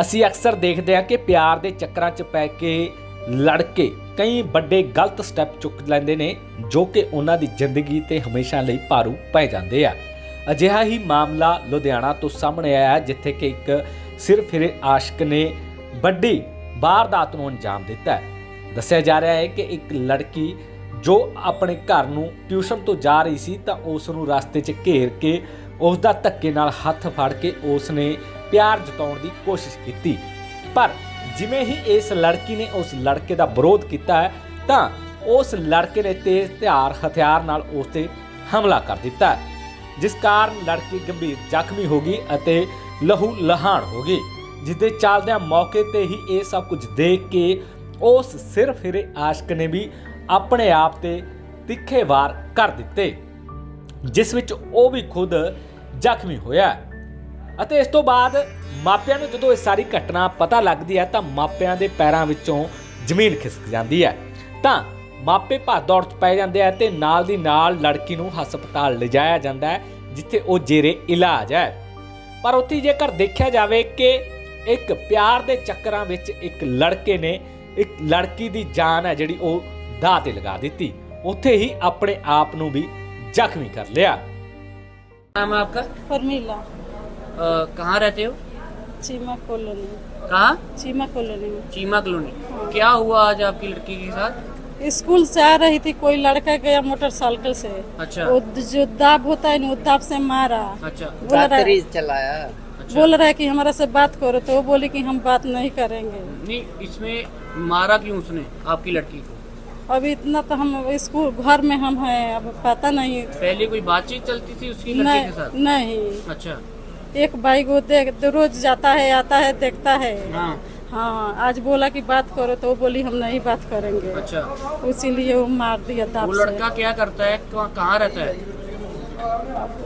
ਅਸੀਂ ਅਕਸਰ ਦੇਖਦੇ ਹਾਂ ਕਿ ਪਿਆਰ ਦੇ ਚੱਕਰਾਂ 'ਚ ਪੈ ਕੇ ਲੜਕੇ ਕਈ ਵੱਡੇ ਗਲਤ ਸਟੈਪ ਚੁੱਕ ਲੈਂਦੇ ਨੇ, ਜੋ ਕਿ ਉਹਨਾਂ ਦੀ ਜ਼ਿੰਦਗੀ ਤੇ ਹਮੇਸ਼ਾ ਲਈ ਭਾਰੂ ਪੈ ਜਾਂਦੇ ਆ। ਅਜਿਹਾ ਹੀ ਮਾਮਲਾ ਲੁਧਿਆਣਾ ਤੋਂ ਸਾਹਮਣੇ ਆਇਆ ਜਿੱਥੇ ਕਿ ਇੱਕ ਸਿਰ ਫਿਰੇ ਆਸ਼ਕ ਨੇ ਵੱਡੀ ਵਾਰਦਾਤ ਨੂੰ ਅੰਜਾਮ ਦਿੱਤਾ ਦੱਸਿਆ ਜਾ ਰਿਹਾ ਹੈ ਕਿ ਇੱਕ ਲੜਕੀ ਜੋ ਆਪਣੇ ਘਰ ਨੂੰ ਟਿਊਸ਼ਨ ਤੋਂ ਜਾ ਰਹੀ ਸੀ, ਤਾਂ ਉਸ ਨੂੰ ਰਸਤੇ 'ਚ ਘੇਰ ਕੇ ਉਸ ਦਾ ਧੱਕੇ ਨਾਲ ਹੱਥ ਫੜ ਕੇ ਉਸ ਨੇ ਪਿਆਰ ਜਤਾਉਣ ਦੀ ਕੋਸ਼ਿਸ਼ ਕੀਤੀ। ਪਰ ਜਿਵੇਂ ਹੀ ਇਸ ਲੜਕੀ ਨੇ ਉਸ ਲੜਕੇ ਦਾ ਵਿਰੋਧ ਕੀਤਾ ਤਾਂ ਉਸ ਲੜਕੇ ਨੇ ਤੇਜ਼ ਧਾਰ ਹਥਿਆਰ ਨਾਲ ਉਸ ਤੇ ਹਮਲਾ ਕਰ ਦਿੱਤਾ ਜਿਸ ਕਾਰਨ ਲੜਕੀ ਗੰਭੀਰ ਜ਼ਖਮੀ ਹੋ ਗਈ ਅਤੇ ਲਹੂ ਲਹਾਣ ਹੋ ਗਈ ਜਿਸ ਦੇ ਚੱਲਦਿਆਂ ਮੌਕੇ ਤੇ ਹੀ ਇਹ ਸਭ ਕੁਝ ਦੇਖ ਕੇ ਉਸ ਸਿਰ ਫਿਰੇ ਆਸ਼ਕ ਨੇ ਵੀ ਆਪਣੇ ਆਪ ਤੇ ਤਿੱਖੇ ਵਾਰ ਕਰ ਦਿੱਤੇ, ਜਿਸ ਵਿੱਚ ਉਹ ਵੀ ਖੁਦ ਜ਼ਖਮੀ ਹੋਇਆ ਅਤੇ ਇਸ ਤੋਂ ਬਾਅਦ ਮਾਪਿਆਂ ਨੂੰ ਜਦੋਂ ਇਹ ਸਾਰੀ ਘਟਨਾ ਪਤਾ ਲੱਗਦੀ ਹੈ ਤਾਂ ਮਾਪਿਆਂ ਦੇ ਪੈਰਾਂ ਵਿੱਚੋਂ ਜ਼ਮੀਨ ਖਿਸਕ ਜਾਂਦੀ ਹੈ। ਤਾਂ ਮਾਪੇ ਭਾਦੌੜ ਚ ਪੈ ਜਾਂਦੇ ਆ ਤੇ ਨਾਲ ਦੀ ਨਾਲ ਲੜਕੀ ਨੂੰ ਹਸਪਤਾਲ ਲਿਜਾਇਆ ਜਾਂਦਾ ਹੈ ਜਿੱਥੇ ਉਹ ਜੇਰੇ ਇਲਾਜ ਹੈ। ਪਰ ਉੱਥੇ ਜੇਕਰ ਦੇਖਿਆ ਜਾਵੇ ਕਿ ਇੱਕ ਪਿਆਰ ਦੇ ਚੱਕਰਾਂ ਵਿੱਚ ਇੱਕ ਲੜਕੇ ਨੇ ਇੱਕ ਲੜਕੀ ਦੀ ਜਾਨ ਹੈ ਜਿਹੜੀ ਉਹ ਦਾਅ ਤੇ ਲਗਾ ਦਿੱਤੀ। ਉੱਥੇ ਹੀ ਆਪਣੇ ਆਪ ਨੂੰ ਵੀ ਜ਼ਖਮੀ ਕਰ ਲਿਆ। ਨਾਮ ਆਪਕਾ? ਫਰਮੀਲਾ कहाँ रहते हो? चीमा कॉलोनी। कहाँ? चीमा कॉलोनी। में चीमा कॉलोनी। हाँ। क्या हुआ आज आपकी लड़की के साथ? स्कूल से आ रही थी कोई लड़का गया मोटरसाइकिल से। अच्छा। वो जो दाब होता है ना वो दाब से मारा। अच्छा। बोल रहा है चलाया। अच्छा। बोल रहा है कि हमारा से बात करो तो वो बोले कि हम बात नहीं करेंगे। नहीं इसमें मारा क्यों उसने आपकी लड़की को? अभी इतना तो हम स्कूल घर में हम हैं अब पता नहीं। पहले कोई बातचीत चलती थी उसकी लड़के के साथ? नहीं। अच्छा। एक भाई को देख रोज जाता है आता है देखता है। हाँ। हाँ आज बोला कि बात करो तो वो बोली हम नहीं बात करेंगे। अच्छा। इसीलिए वो मार दिया दाब वो लड़का क्या करता है? कहाँ कहाँ रहता है?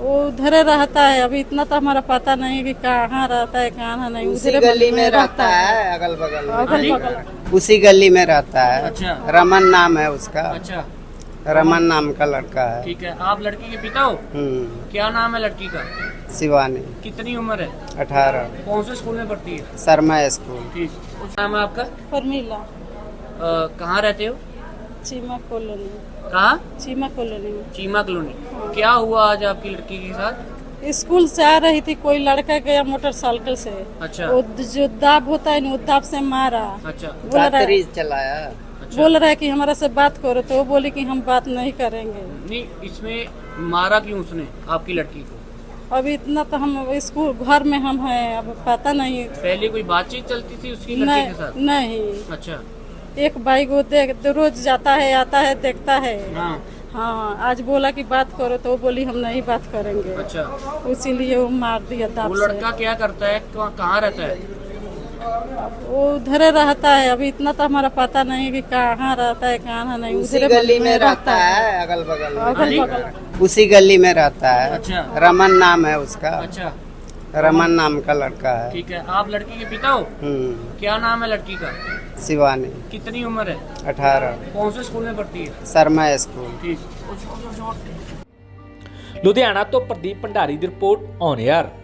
वो उधर रहता है। अभी इतना तो हमारा पता नहीं कि कहाँ रहता है कहाँ नहीं। उसी उधरे गली में रहता रहता है। अगल बगल अगल बगल उसी गली में रहता है। अच्छा। रमन नाम है उसका। अच्छा। रमन नाम का लड़का है। ठीक है आप लड़की के पिता हो? हम्म। क्या नाम है लड़की का? शिवानी। कितनी उम्र है? अठारह। कौन से स्कूल में पढ़ती है? शर्मा स्कूल। ठीक। नाम है आपका? फर्मिला कहाँ रहते हो? चीमा कॉलोनी। कहाँ? चीमा कॉलोनी। चीमा कॉलोनी। क्या हुआ आज आपकी लड़की के साथ? स्कूल से आ रही थी कोई लड़का गया मोटरसाइकिल से। अच्छा। वो जो दाब होता है ना वो दाब से मारा। अच्छा। चलाया। अच्छा। बोल रहा है कि हमारा से बात करो तो वो बोली कि हम बात नहीं करेंगे। नहीं इसमें मारा क्यों उसने आपकी लड़की को? अभी इतना तो हम स्कूल घर में हम हैं अब पता नहीं। पहले कोई बातचीत चलती थी उसकी लड़के के साथ? नहीं। अच्छा। एक भाई को देख रोज जाता है आता है देखता है। हाँ। हाँ आज बोला कि बात करो तो वो बोली हम नहीं बात करेंगे। अच्छा। इसीलिए वो मार दिया था वो लड़का क्या करता है कहाँ रहता है? वो उधर रहता है अभी इतना तो हमारा पता नहीं कि कहाँ रहता है कहाँ नहीं। उसी गली में रहता है। अगल बगल अगल बगल हाँ उसी गली में रहता है। अच्छा। रमन नाम है उसका। अच्छा। रमन नाम का लड़का है। ठीक है। आप लड़की के पिता हो? हम्म। क्या नाम है लड़की का? शिवानी। कितनी उम्र है? अठारह। कौन से स्कूल में पढ़ती है? शर्मा स्कूल। लुधियाना तो प्रदीप भंडारी की रिपोर्ट ऑन एयर।